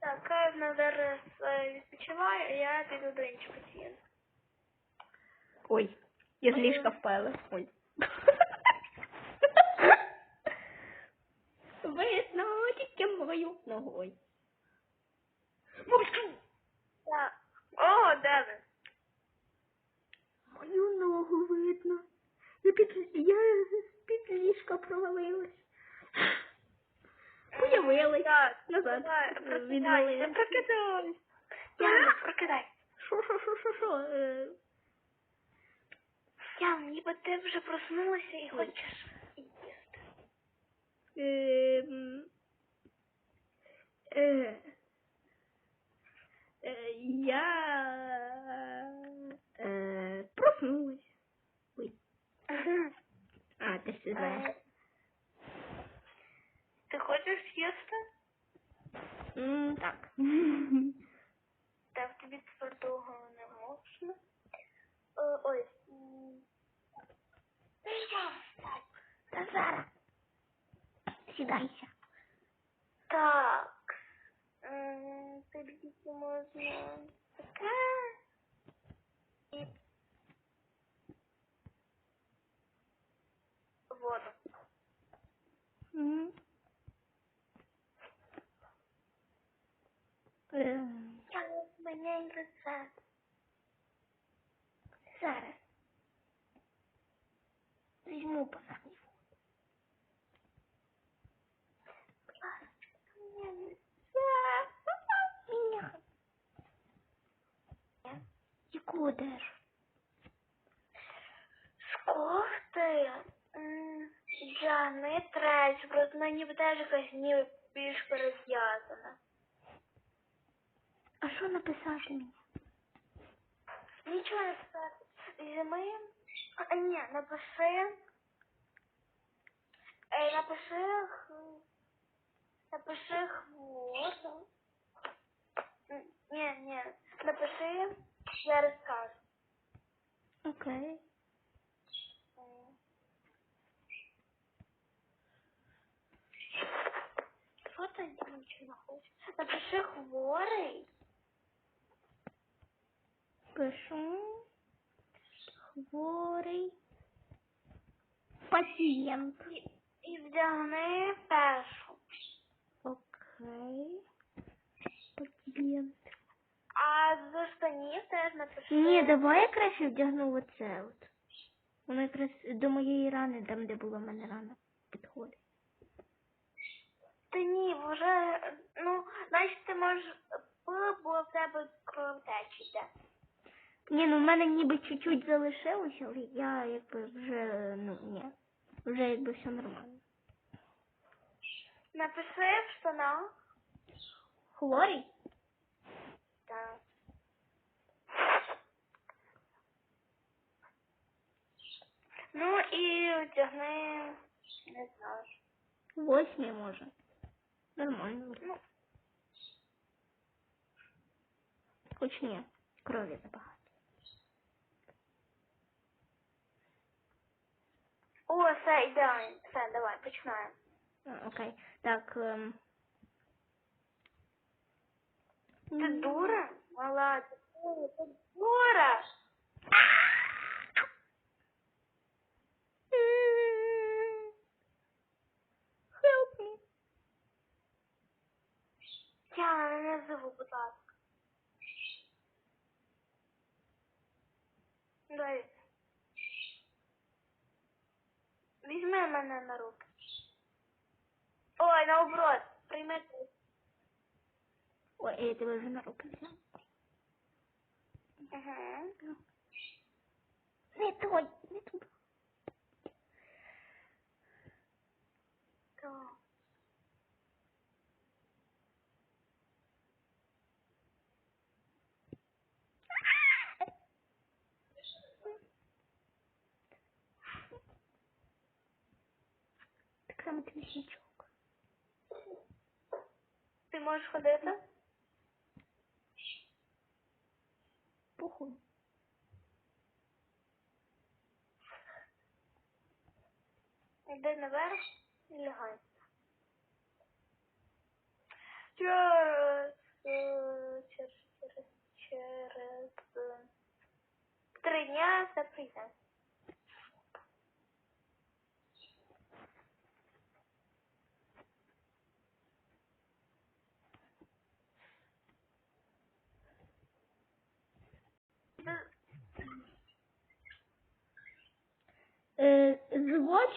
Так, Кайна зараз е, відпочиває, а я піду до іншого пацієнта. Ой, я з ліжка впала. Ой. Тільки мою ногою. Мовчу! Так. О, де ви? Мою ногу видно. Я під, я під ліжка провалилась. Появилась. Так, Назад. прокидайся. Шо, шо, шо, шо, шо? Е, ніби ти вже проснулася і хочеш їсти. Ем, е, е, я е, проснулась. Ой. А, ти все знаєш. Е, Ти хочеш їсти? М, Так. Так, тобі твердого не можна. Е, Ой. м. Та я встань. Та зараз. Сідайся. Так. М, Тобі можна таке. І воду. М. Е, Я мені рецепт. Зараз. Візьму панані. Будь ласка, мені Меня. рецепт. Яку одежу? З кофти. М, Я не трать, просто мені б теж якась ніби більш перев'язана. А що написати мені? Нічого не писати. Зими. А, ні, напиши. Ей, напиши. Напиши хвост. Ні, ні. Напиши, я розкажу. Окей. Що там нічого не хоче? Напиши хворий. Пишу. Хворий. Пацієнт. І, і вдягни першу. Окей. Пацієнт. А до штанів теж напиши. Ні, давай я краще вдягну оце от. Воно якраз до моєї рани, там, де була в мене рана, підходить. Та ні, вже, ну, значить ти можеш пила, бо в тебе кровотечі йде. Ні, ну в мене ніби чуть-чуть залишилося, але я якби вже, ну ні. Вже якби все нормально. Напиши в штанах. Хворий? Так. Ну і одягни, не знаю. Восьмі може. Нормально. Ну, Хоч ні, крові забагато. О, все, ідеально. Все, давай, починаємо. Окей. Так. Ем... Ти дура? Мала, ти дура, ти дура. Help me. Я не зову, будь ласка. Дай. Мене на руки. Ой, наоборот, прийми ти. Ой, я тебе вже на руки взяв. Ага. Не той, не туди. Так. Тобі свічок. Ти можеш ходити? Похуй. Йди наверх і лягай. Через, через, через, через три дня все прийде.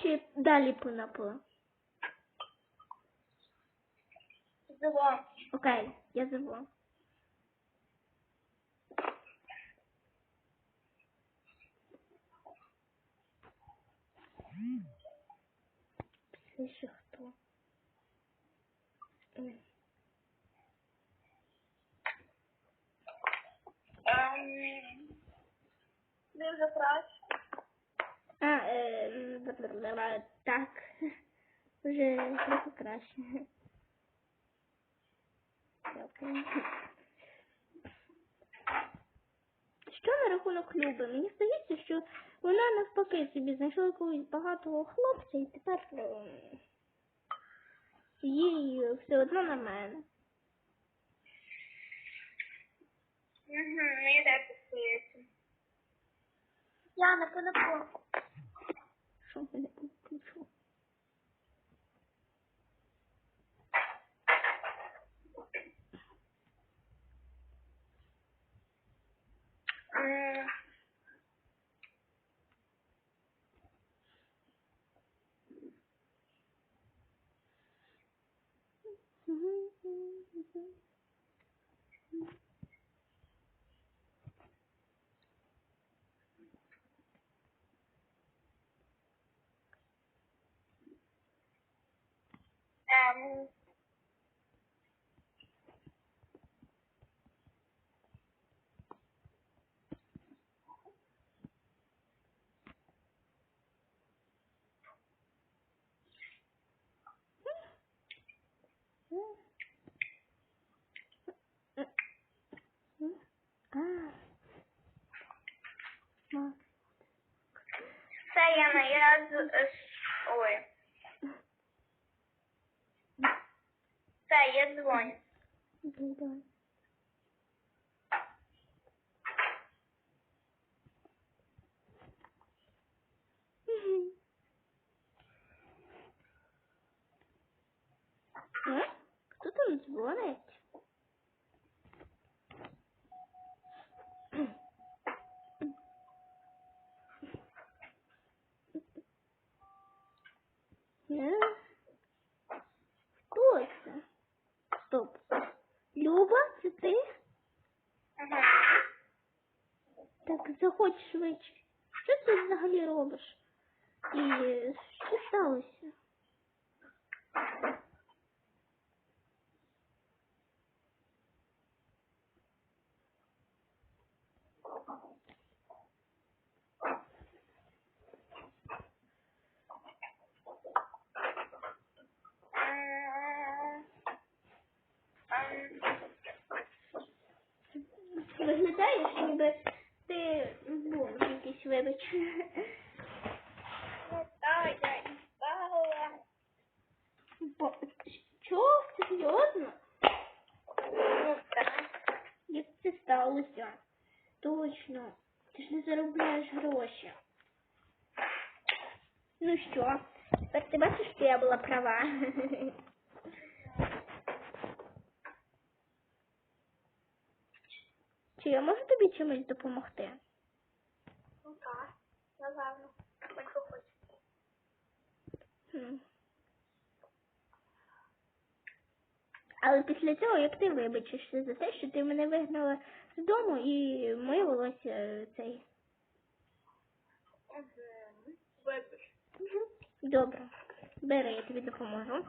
Чи далі понапила? Зло. Окей, я зло. Це ще хто? М. Ем, Дуже краще. А, е, бла-бла-бла, так. Вже трохи краще. Що на рахунок Люби? Мені здається, що вона навпаки собі знайшла якогось багатого хлопця і тепер їй все одно на мене. Угу, мені так підсується. Я не понапу. Що в мене включу? М, ем, А. Ма. Це Яна, я з... е, Ой. Це я дзвоню. Окей, давай. Мгм. Е? Хто там дзвонить? Е? Хто це? Стоп. Люба, це ти? Ага. Заходь швидше. Що ти взагалі робиш? І що сталося? Виглядаєш, ніби вибач. Так, я і спала. Бо- Що? Серйозно? Ну, так. Як це сталося? Точно. Ти ж не заробляєш гроші. Ну що, тепер ти бачиш, що я була права. Чи я можу тобі чимось допомогти? Ну, так. Напевно. Якщо хочеш. Хм. Але після цього, як ти вибачишся за те, що ти мене вигнала з дому і моє волосся е, цей. Добре, бери, я тобі допоможу.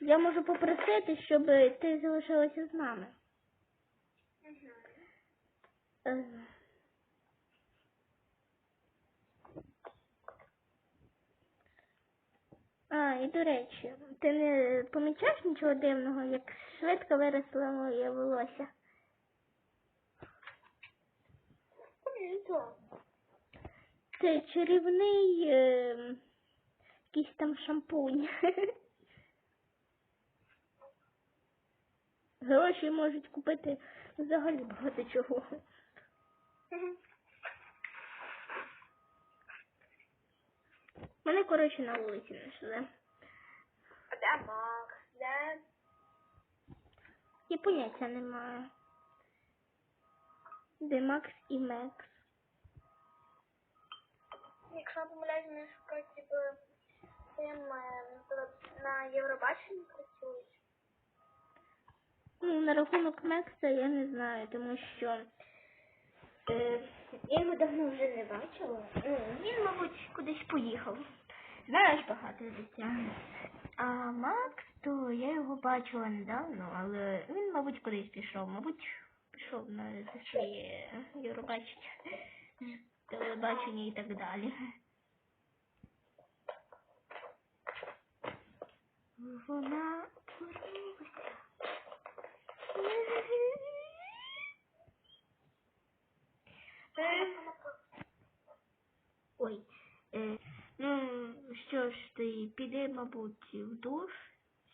Я можу попросити, щоб ти залишилася з нами. Угу. Е, А, і до речі, ти не помічаєш нічого дивного, як швидко виросло моє волосся? Це чарівний е, якийсь там шампунь. Гроші можуть купити взагалі багато чого. Мене, коротше, на вулиці знайшли. А де Макс? Де? Я поняття не маю. Де Макс і Мекс. Якщо не помиляюсь, вони типу, тим е, на Євробаченні працюють. Ну, на рахунок Мекса я не знаю, тому що е, я його давно вже не бачила. Ну, він, мабуть, кудись поїхав. Знаєш багато життя. А Макс, то я його бачила недавно, але він, мабуть, кудись пішов. Мабуть, пішов на своє Євробачення, телебачення і так далі. Вона повернулася. Ой. Е, ну, що ж, ти піди, мабуть, в душ,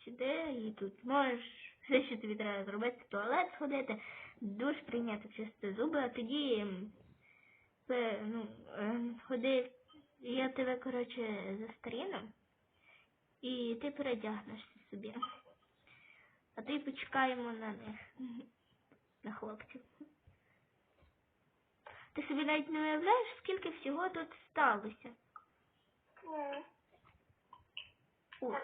сюди і тут можеш все, що тобі треба зробити, туалет сходити, душ прийняти чисти зуби, а тоді пе- ну, е, ходи, я тебе, коротше, застріну, і ти передягнешся собі. А ти почекаємо на них, на хлопців. Ти собі навіть не уявляєш, скільки всього тут сталося. Ні. О,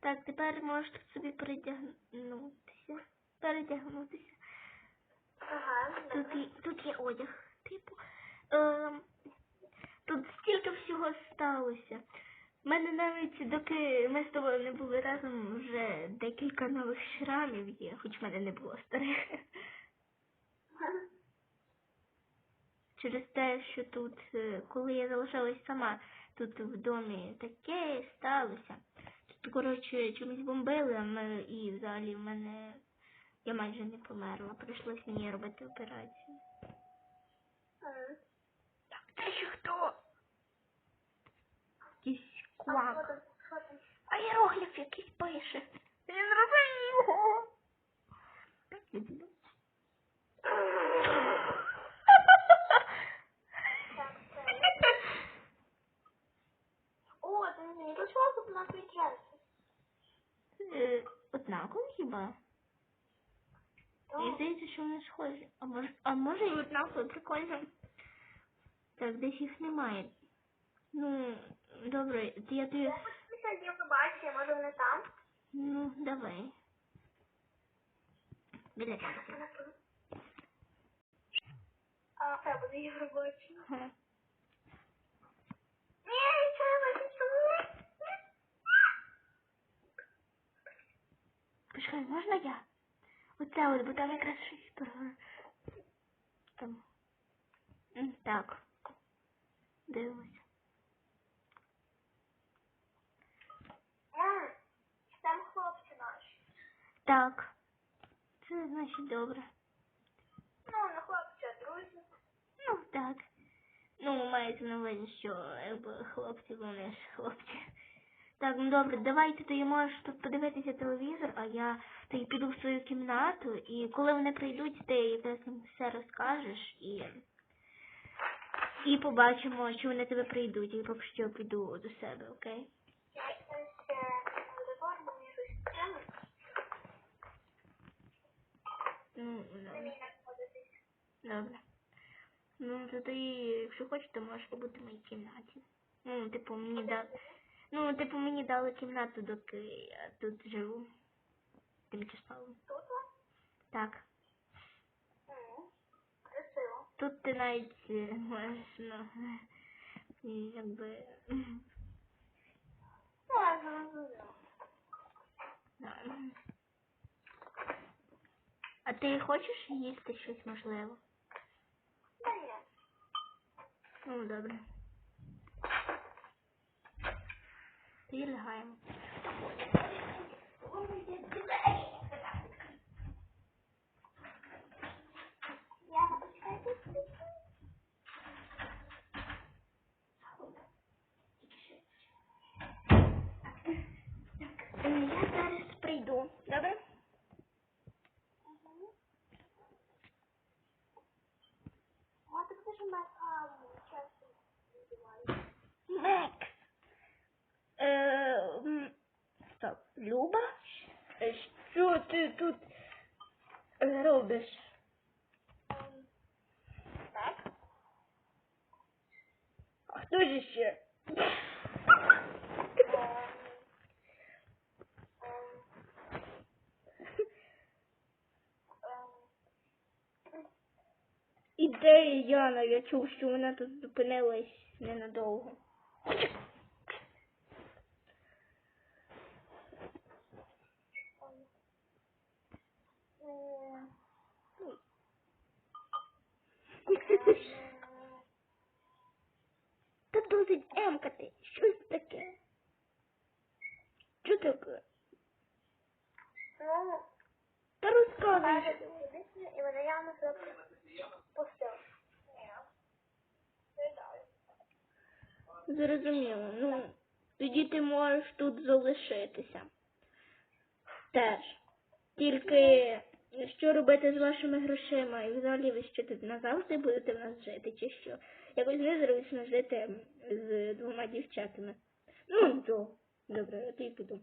Так, тепер можеш тут собі передягнутися. Передягнутися. Ага, Тут, є- тут є одяг. Типу. Ем, тут стільки всього сталося. У мене навіть доки ми з тобою не були разом, вже декілька нових шрамів є, хоч в мене не було старих. Через те, що тут, е, коли я залишалась сама, тут в домі таке сталося. Тут, коротше, чомусь бомбили, ми, і взагалі в мене я майже не померла. Прийшлось мені робити операцію. Так, це ще хто? Якийсь А квак. що там? Що там? А іерогліф якийсь пише. Я зрозумів його. Так, це. О, ти не прийшла тут на твій час. Е, Хіба? Мені здається, що вони схожі. А може, а може і прикольно. Так, десь їх немає. Ну, добре, я тобі... Подивися, Євробачення, може вони там? Ну, давай. Біля тебе. А, це буде Євробачення. Ага. Ні, треба, ти чому? Почекай, можна я? Оце от, бо там якраз щось про... Там. Так. Дивимося. Там хлопці наші. Так. Це значить добре. Ну, не хлопці, а друзі. Ну, так. Ну, мається на увазі, що якби хлопці, вони ж хлопці. Так, ну добре, давайте ти можеш тут подивитися телевізор, а я тоді піду в свою кімнату, і коли вони прийдуть, ти якраз їм все розкажеш і. І побачимо, чи вони тебе прийдуть, і поки що піду до себе, окей? Ну, добре. Ну, то ти, якщо хочеш, то можеш побути в моїй кімнаті. Ну, типу, мені дали. Ну, типу, мені дали кімнату, доки я тут живу. Тимчасово. Тут? Так. М, Красиво. Тут ти навіть е, можеш, ну, якби. Да. А ти хочеш їсти щось можливо? Та ні. Ну, добре. Тоді лягаємо. Я почекайте. ж Макаму, часом називаю. Мекс. Е, м, стоп. Люба? Е, Що ти тут е, робиш? Ем, Так? А хто ж ще? Ем, ем, ем, І де Яна? Я чув, що вона тут зупинилась ненадовго. Та досить емкати. Щось таке. Що таке? Ну, Та розказуй. і вона явно себе пустила. Ні. Не далі. Зрозуміло. Ну, тоді ти можеш тут залишитися. Теж. Тільки що робити з вашими грошима? І взагалі ви що тут назавжди будете в нас жити, чи що? Якось незручно жити з двома дівчатами. Ну, нічого. Добре, я тоді піду.